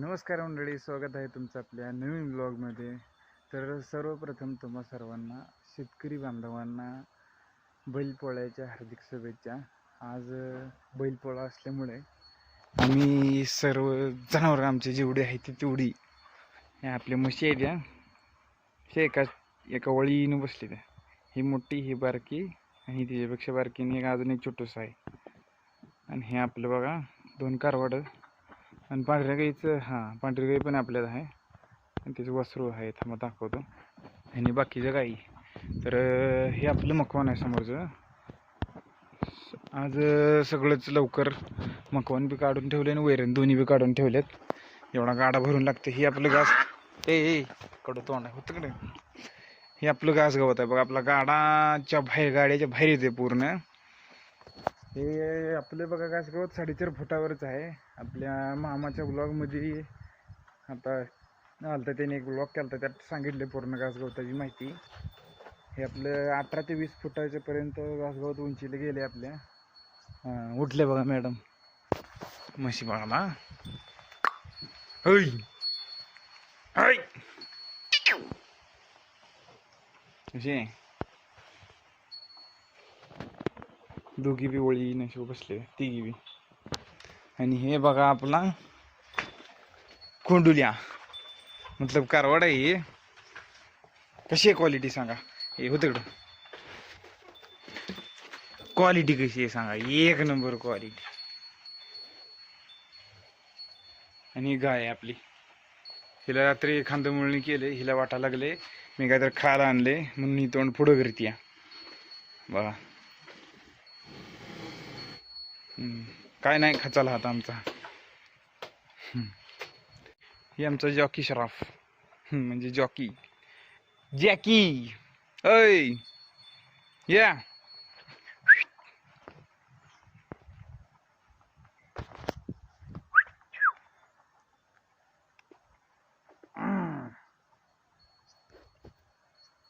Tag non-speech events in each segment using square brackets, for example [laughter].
नमस्कार मंडळी स्वागत आहे तुमचं आपल्या नवीन ब्लॉगमध्ये तर सर्वप्रथम तुम्हा सर्वांना शेतकरी बांधवांना बैलपोळ्याच्या हार्दिक शुभेच्छा. आज बैलपोळा असल्यामुळे आम्ही सर्व जनावरं आमचे जेवढे आहेत ते तेवढी ह्या आपल्या म्हशी आहेत या. हे एका एका वळीनं बसले त्या ही मोठी ही बारकी आणि तिच्यापेक्षा बारकीने एक अजून एक छोटंसं आहे. आणि हे आपलं बघा दोन कारवाडं. आणि पांढऱ्या गाईचं हां पांढरी गाई पण आपल्यात आहे. आणि तिचं वासरू आहे थांबा दाखवतो. आणि बाकीच्या गाई तर हे आपलं मकवान आहे समोरचं. आज सगळंच लवकर मकवान बी काढून ठेवले आणि वैरण दोन्ही बी काढून ठेवलेत. एवढा गाडा भरून लागते. ही आपलं घास ए ए कडं तोंड आहे. होतं कडे हे आपलं घास गवत आहे. बघा आपला गाडाच्या बाहेर गाड्याच्या बाहेर येते पूर्ण. हे आपले बघा काय गवत साडेचार फुटावरच आहे. आपल्या मामाच्या ब्लॉगमध्ये आता आलता त्याने एक ब्लॉग केला त्यात सांगितले पूर्ण घासगवताची माहिती. हे आपलं अठरा ते वीस फुटाच्या पर्यंत घासगवत उंचीला गेले आपल्या. हां उठले बघा मॅडम. म्हशी बघा ना होय हाय कशी दोघी बी ओळी नशो बसले तिघी बी. आणि हे बघा आपला कोंडुल्या. मतलब कारवाड आहे हे. कशी आहे क्वालिटी सांगा? हे होतं इकडं. क्वालिटी कशी आहे सांगा? एक नंबर क्वालिटी आणि गाय आहे आपली. हिला रात्री खांदमुळणी केले हिला वाटा लागले. मी काहीतरी खायला आणले म्हणून ही तोंड पुढं करते या. बघा. काय नाही खचाला हात आमचा. हे आमचं आमचा जॉकी शराफ. हम्म, म्हणजे जॉकी. जॅकी. अय या.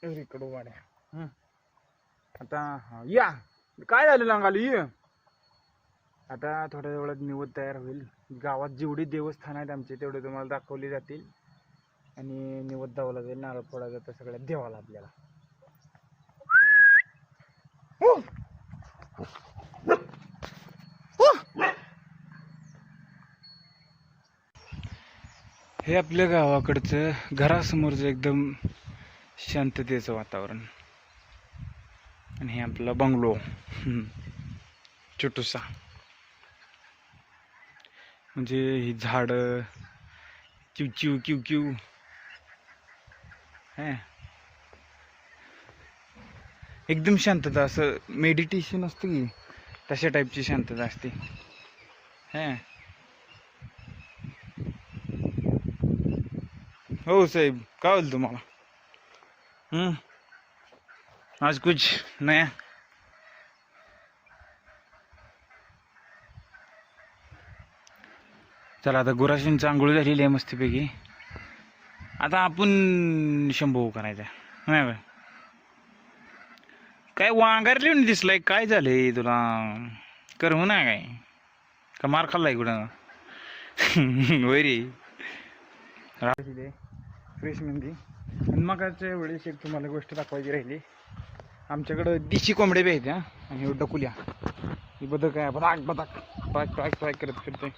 इकडं वाड्या आता हा, या. काय झालं लांगाली? ये आता थोड्या वेळात निवड तयार होईल. गावात जेवढी देवस्थान आहेत आमचे तेवढे तुम्हाला दाखवले जातील. आणि निवद दावला जाईल नारळ फोडा जातं सगळ्या देवाला आपल्याला. हे आपल्या गावाकडचं घरासमोरचं एकदम शांततेचं वातावरण. आणि हे आपला बंगलो. छोटूसा. म्हणजे ही झाडं चिव क्यू किव किव हे. एकदम शांतता असं मेडिटेशन असतं की तशा टाईपची शांतता असते. हां. हो साहेब काय होईल तुम्हाला? आज कुछ नया चला आता गुराशींची आंघोळ झालेली आहे मस्तपैकी. आता आपण शंभू करायचा नाही बा काय वांगारले दिसलाय काय झालंय तुला? करमू हो ना काय? का मार खाल्लाय कुठं? [laughs] वैरी. रे फ्रेश मेहंदी. आणि मगाच्या वेळेस एक तुम्हाला गोष्ट दाखवायची राहिली. आमच्याकडं देशी कोंबड्या बी आहेत आणि डकुल्या. ही बदक आहे बदाक बदाक. ट्रॅक ट्रॅक ट्रॅक करत फिरते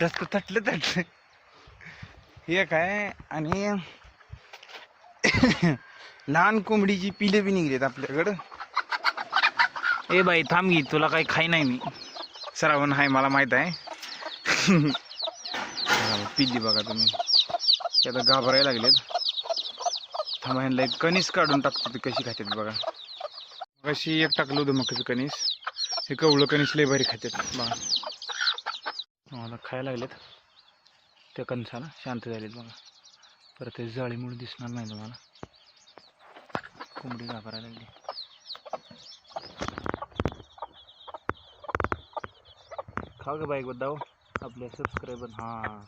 जास्त तटलं तटलं. हे काय आणि लहान कोंबडीची पिले बी निघलेत आपल्याकडं. ए बाई थांब घे तुला काही खाई नाही मी. श्रावण आहे मला माहीत आहे. पिल्ली बघा तुम्ही. ते आता घाबरायला लागलेत. थांबा ह्यांना एक कणीस काढून टाकतो ते कशी खातात बघा. कशी एक टाकलं होतं मकाचं कणीस. हे कवळं कणीस लय भारी खातात बघा. मला खायला लागलेत. त्या कणसाला शांत झालेत बघा. परत ते जाळीमुळे दिसणार नाही तुम्हाला. कोंबडी घाबरायला लागली. खा ग बाईक बद्दाव आपल्या सबस्क्रायबर हां.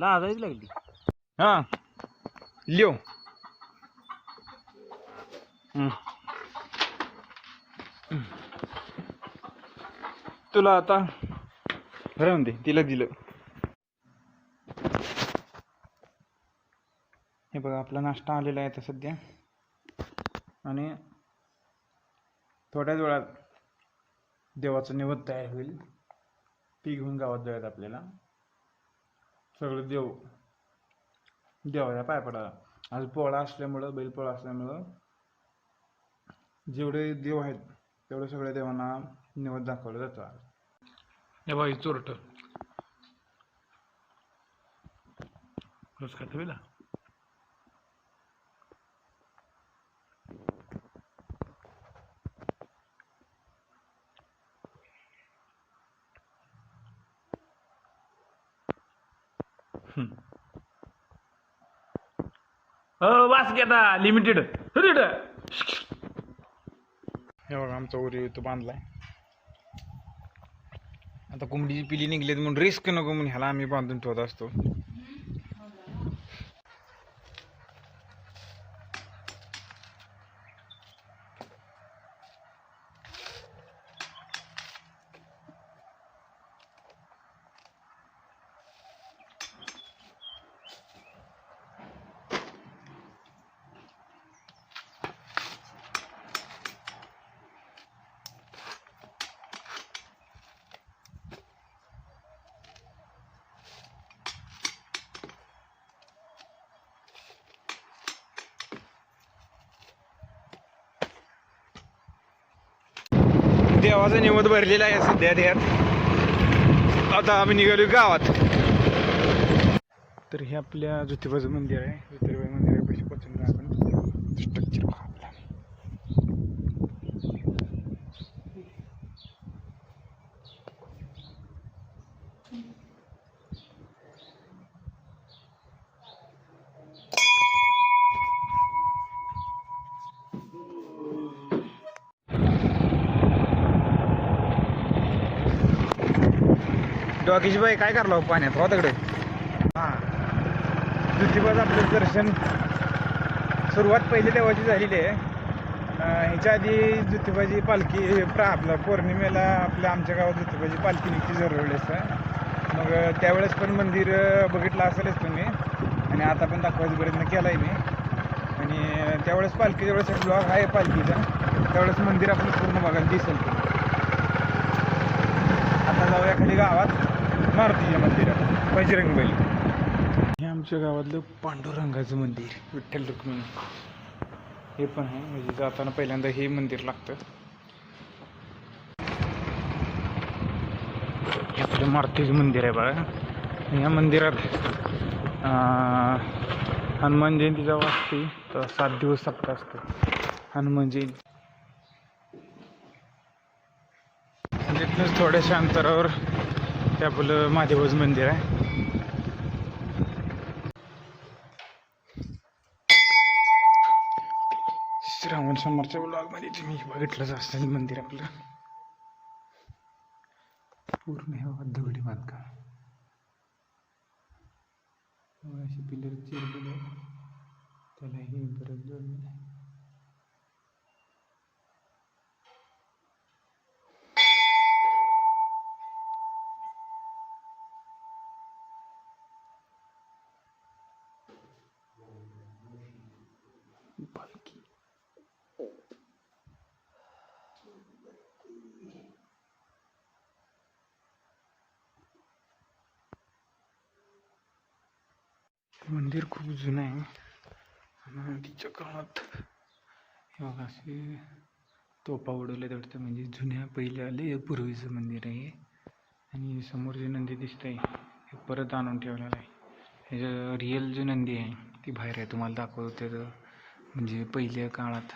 लाजायच लागली. हां. लिओ तुला आता राहून दे तिला दिलं. हे बघा आपला नाश्ता आलेला आहे आता सध्या. आणि थोड्याच वेळात देवाचं निवद तयार होईल. ती घेऊन गावात जाऊयात आपल्याला. सगळं देव देवाच्या पाय पडा आज पोळा असल्यामुळं बैलपोळा असल्यामुळं जेवढे देव आहेत तेवढे सगळ्या देवांना निवद दाखवलं जातं आज. हे बघा चोरट खरंच खातं बेला हो वास घेता लिमिटेड हे बघा आमचा उरी तो बांधलाय. आता कोंबडीची पिली निघलीत म्हणून रिस्क नको म्हणून ह्याला आम्ही बांधून ठेवत असतो. देवाचा निमत भरलेला आहे सध्या त्यात आता आम्ही निघालो गावात. तर हे आपल्या ज्योतिबाचं मंदिर आहे. डॉकीची बाई काय करला हो पाण्यात? हो तिकडे हां. ज्योतिबाचं आपलं दर्शन सुरुवात पहिली देवाची झालेली आहे. ह्याच्या आधी ज्योतिबाची पालखी प्रा आपला पौर्णिमेला आपल्या आमच्या गावात ज्योतिबाची पालखी निघती असतं मग त्यावेळेस पण मंदिर बघितलं असेलच तुम्ही. आणि आता पण दाखवायचा प्रयत्न केला आहे मी. आणि त्यावेळेस पालखी ज्यावेळेस ब्लॉग आहे पालखीचा त्यावेळेस मंदिर आपलं पूर्ण बघायला दिसेल. आता जाऊया खाली गावात. मारुतीच्या मंदिरात बजरंग बैल. हे आमच्या गावातलं पांडुरंगाचं मंदिर विठ्ठल रुक्मिणी. हे पण आहे म्हणजे जाताना पहिल्यांदा हे मंदिर लागतं. हे आपलं मारुतीचं मंदिर आहे बघा. या मंदिरात हनुमान जयंतीचा वाजते तर सात दिवस सप्ताह असतो. हनुमान जयंती. तिथनंच थोड्याशा अंतरावर ते आपलं महादेवाचं मंदिर आहे. श्रावण समोरच्या ब्लॉगमध्ये तुम्ही बघितलंच असेल मंदिर आपलं. पूर्ण हे बाबा दगडी बांधकाम. असे पिलर चिरलेले त्यालाही त्याला हे परत जोडलेलं आहे. मंदिर खूप जुनं आहे. आणि तिच्या काळात हे बघा असे तोपा उडवल्या वाटतं. म्हणजे जुन्या पहिले आले पूर्वीचं मंदिर आहे आणि समोर जे नंदी दिसतंय हे परत आणून ठेवलेलं आहे. ह्याच्या रिअल जी नंदी आहे ती बाहेर आहे. तुम्हाला दाखवतो त्याचं म्हणजे पहिल्या काळात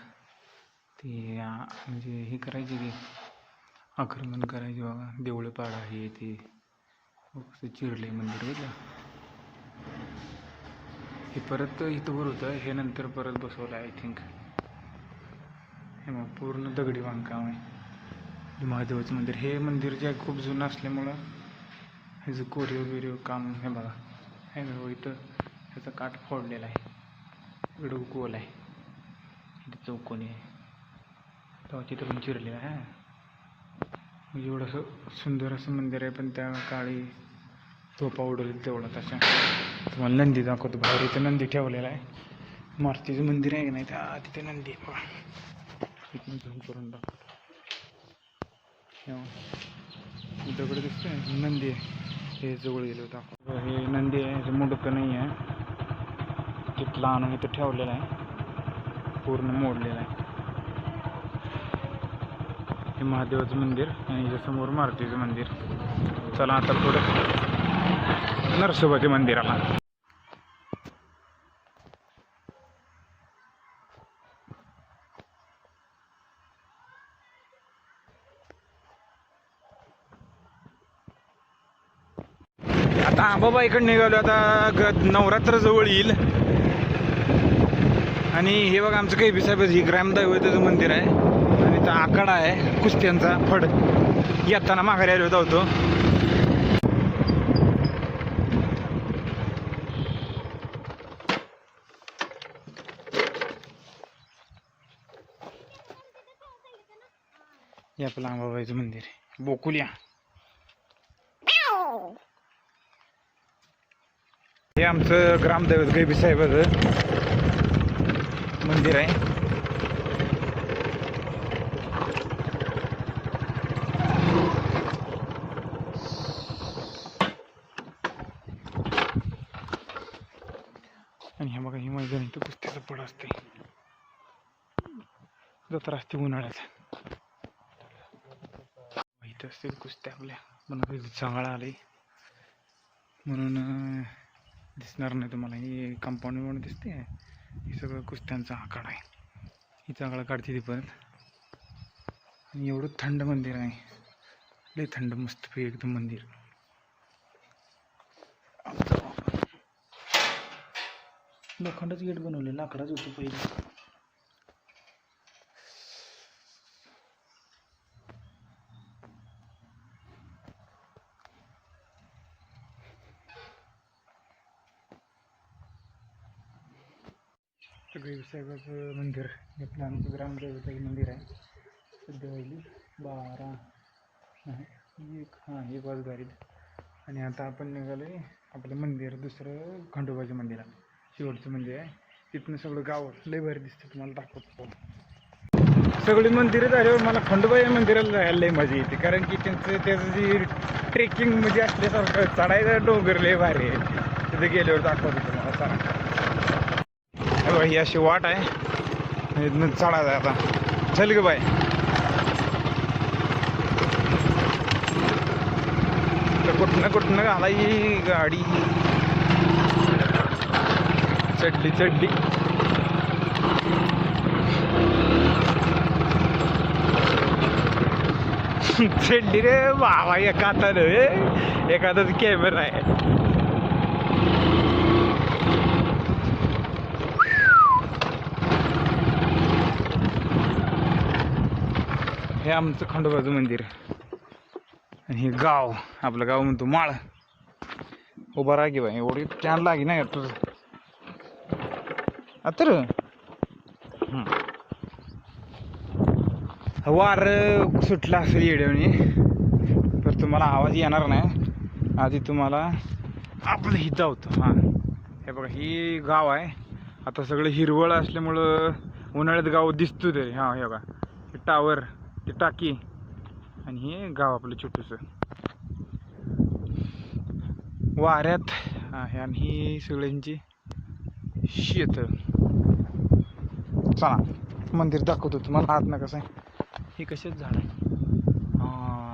ते म्हणजे हे करायचे की आक्रमण करायचे बघा. देऊळपाडा हे ते. चिरले मंदिर बघा हे परत इथंवर होतं. हे नंतर परत बसवलं आय थिंक हे मग पूर्ण दगडी बांधकाम आहे. महादेवाचं मंदिर. हे मंदिर जे आहे खूप जुनं असल्यामुळं ह्याचं कोरीव बिरीव काम हे बघा. हे बघा इथं ह्याचा काठ फोडलेला आहे. इकडं गोल आहे. इथे चौकोनी आहे. तेव्हा तिथं पण चिरलेलं आहे म्हणजे एवढं एवढंसं सुंदर असं मंदिर आहे पण त्या काळी तोपा उडवली तेवढा तशा तुम्हाला नंदी दाखवतो. बाहेर इथं नंदी ठेवलेला आहे. मारुतीचं मंदिर आहे की नाही? त्या तिथे नंदी आहे. इथून झूम करून दाखवतो. दगड दिसतोय? नंदी आहे. हे जवळ गेलो दाखव हे नंदी आहे. हे मोडकं नाही आहे. तिथं लहान इथं ठेवलेलं आहे. पूर्ण मोडलेलं आहे. हे महादेवाचं मंदिर आणि याच्यासमोर मारुतीचं मंदिर. चला आता पुढे. नरसोबाच्या मंदिराला आता आंबाबा इकडे निघालो आता ग नवरात्र जवळ येईल. आणि हे बघा आमचं काही साहेब ही ग्रामदैवताचं मंदिर आहे. आणि तो आकडा आहे कुस्त्यांचा फड. येताना माघारी आलो होतो हे आपलं आंबाबाईचं मंदिर आहे. बोकुल्या. हे आमचं ग्रामदैवत गैबी साहेबाचं मंदिर आहे. आणि हे बघा ही मैदान इथं कुस्तीचं पड असते जत्रा असते उन्हाळ्यात. माहीत असतील कुस्त्या आपल्या. म्हणून चांगला आले म्हणून दिसणार नाही तुम्हाला. ही कंपाऊंड म्हणून दिसते. हे सगळं कुस्त्यांचा आकार आहे. ही चांगला काढते ती परत आणि एवढं थंड मंदिर आहे. लय थंड मस्त एकदम मंदिर. लोखंडच गेट बनवले लाकडाच होतं पहिले सगळे साहेबाचं मंदिर हे आपलं आमचं ग्रामदेवताचं मंदिर आहे. सध्या वाहिली बारा नाही एक हां एक वाजगारीत आणि आता आपण निघालो आहे आपलं मंदिर दुसरं खंडोबाचं मंदिर आहे. शेवटचं मंदिर आहे. तिथनं सगळं गाव लय भारी दिसतं तुम्हाला दाखवतो. सगळी मंदिरं झाल्यावर मला खंडोबाई मंदिराला जायला लय मजा येते. कारण की त्यांचं त्याचं जी ट्रेकिंग म्हणजे असल्यासारखं चढायचं डोंगर लय भारी आहे. तिथे गेल्यावर दाखवतो तुम्हाला. बघा, ही अशी वाट आहे. इथनं चढायचं आता. चल ग बाय कुठनं कुठनं घाला ही गाडी? चढली चढली. चढली रे बाबा एका हातानं रे एका कॅमेरा आहे. हे आमचं खंडोबाचं मंदिर. आणि हे गाव आपलं गाव म्हणतो माळ. उभा राहा की बाई एवढी छान लागी ना तुझं आता वार सुटला असेल येड्याने तर तुम्हाला आवाज येणार नाही. आधी तुम्हाला आपलं हित होतं. हां. हे बघा ही गाव आहे. आता सगळं हिरवळ असल्यामुळं उन्हाळ्यात गाव दिसतो तरी हां हे बघा. टावर ते टाकी आणि हे गाव आपलं छोटंसं. वाऱ्यात आहे आणि ही सगळ्यांची शेत. चला मंदिर दाखवतो तुम्हाला. हात ना कसं आहे हे कसेच झाड? आहे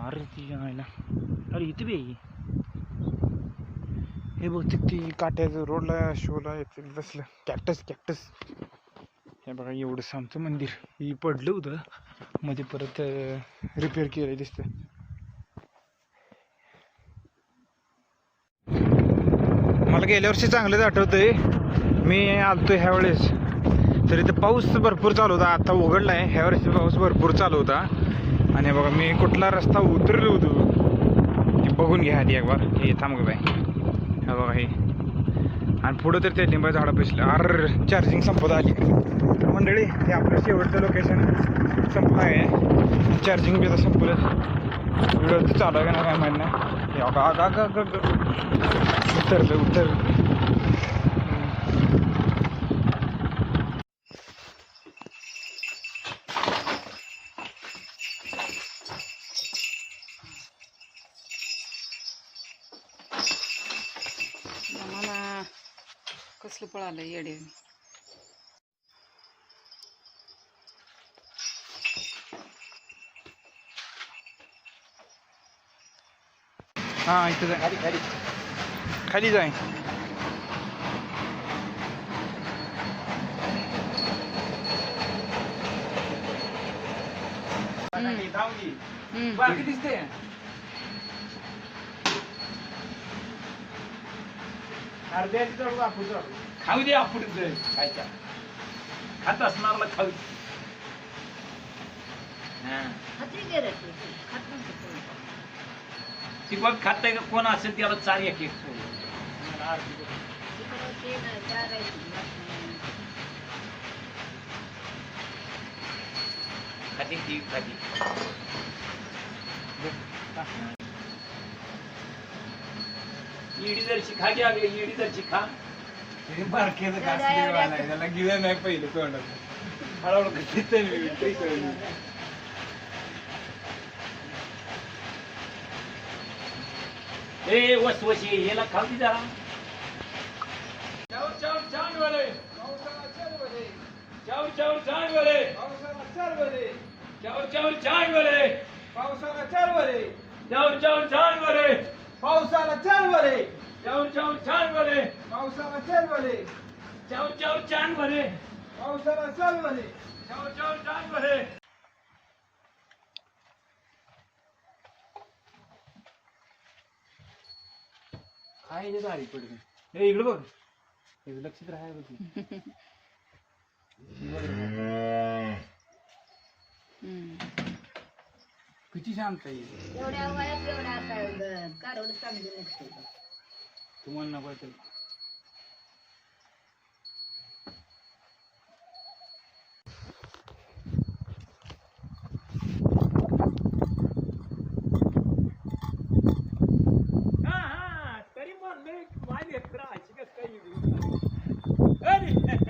अरे ती आयला अरे इथे बी आहे. हे बहुतेक ती काट्याचं रोडला शोला येते बसलं. Cactus cactus. हे बघा एवढं सांगतो मंदिर. ही पडलं होतं. मध्ये परत रिपेअर केलं दिसतं मला गेल्या वर्षी चांगलंच आठवतंय. मी आलतो ह्या वेळेस. तर इथं पाऊस भरपूर चालू होता. आता उघडला आहे ह्या वर्षी पाऊस भरपूर चालू होता. आणि बघा मी कुठला रस्ता उतरलो होतो बघून घ्या आधी एक बार हे थांब बाय हा बघा हे. आणि पुढं तर ते लिंबा झाडं बसलं अर चार्जिंग संपत आली. मंडळी हे आपलं शेवटचं लोकेशन संपलं आहे चार्जिंग बी आता संपलं. व्हिडिओ चालू आहे का नाही काय म्हणणं हे अगं, अगं, अगं, अगं, उतरलं उतर मला पळालं येडे. हां इथं जाय खाली खाली. खाली जाय. हम्म. दिसते? खाऊ दे आपण खायच्या खात असणारला खाऊ हा. ती. बघ खाताय का कोण असेल त्याला चार एक एक. खाती ती खाती. इडी जर शिखा घ्या इडी जर शिखा बारकेचं घास नाही वालाय, त्याला गिळं नाही पहिलं तोंडात हळूहळू किती मी कळलं. ए वसवशी याला दे जरा चाव चाव छान वाले चाव चाव छान वाले चाव चाव छान वाले पावसाला चार वरे चाव चाव छान वाले पावसाला चार वरे चाव चाव छान वाले पावसाला चार वरे चाव चाव छान वाले पावसाला चार वरे चाव चाव छान वाले काय हे दारी पडली. ए इकडे बघ. इकडे लक्षात राहायला बघ. किती शांत आहे. एवढ्या वयात एवढा असा कारवड चांगली नसते. तुम्हाला नको तर हा हा तरी म्हणलं माझी लेकरं अशी कसं काय इकडून आली? अरे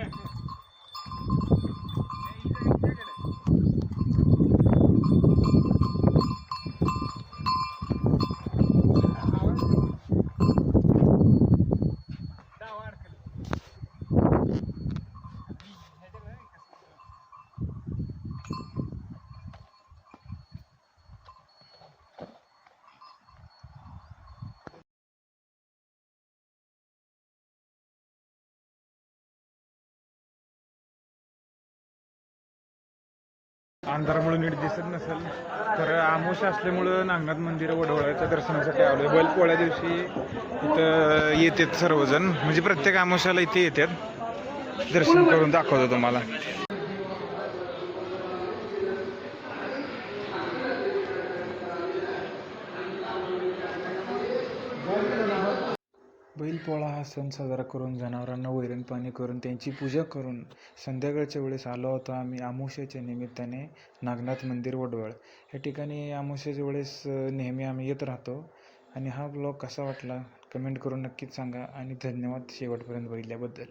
अंधारामुळे नीट दिसत नसेल. तर आमोश असल्यामुळं नागनाथ मंदिर वडवळ्याच्या दर्शनासाठी आलो बैल पोळ्या दिवशी इथं येतात सर्वजण. म्हणजे प्रत्येक आमोशाला इथे येतात. दर्शन करून दाखवतो तुम्हाला. पोळा हा सण साजरा करून जनावरांना वैरण पाणी करून त्यांची पूजा करून संध्याकाळच्या वेळेस आलो होतो आम्ही आमुष्याच्या निमित्ताने नागनाथ मंदिर वडवळ. या ठिकाणी आमुष्याच्या वेळेस नेहमी आम्ही येत राहतो. आणि हा ब्लॉग कसा वाटला? कमेंट करून नक्कीच सांगा. आणि धन्यवाद शेवटपर्यंत बघितल्याबद्दल.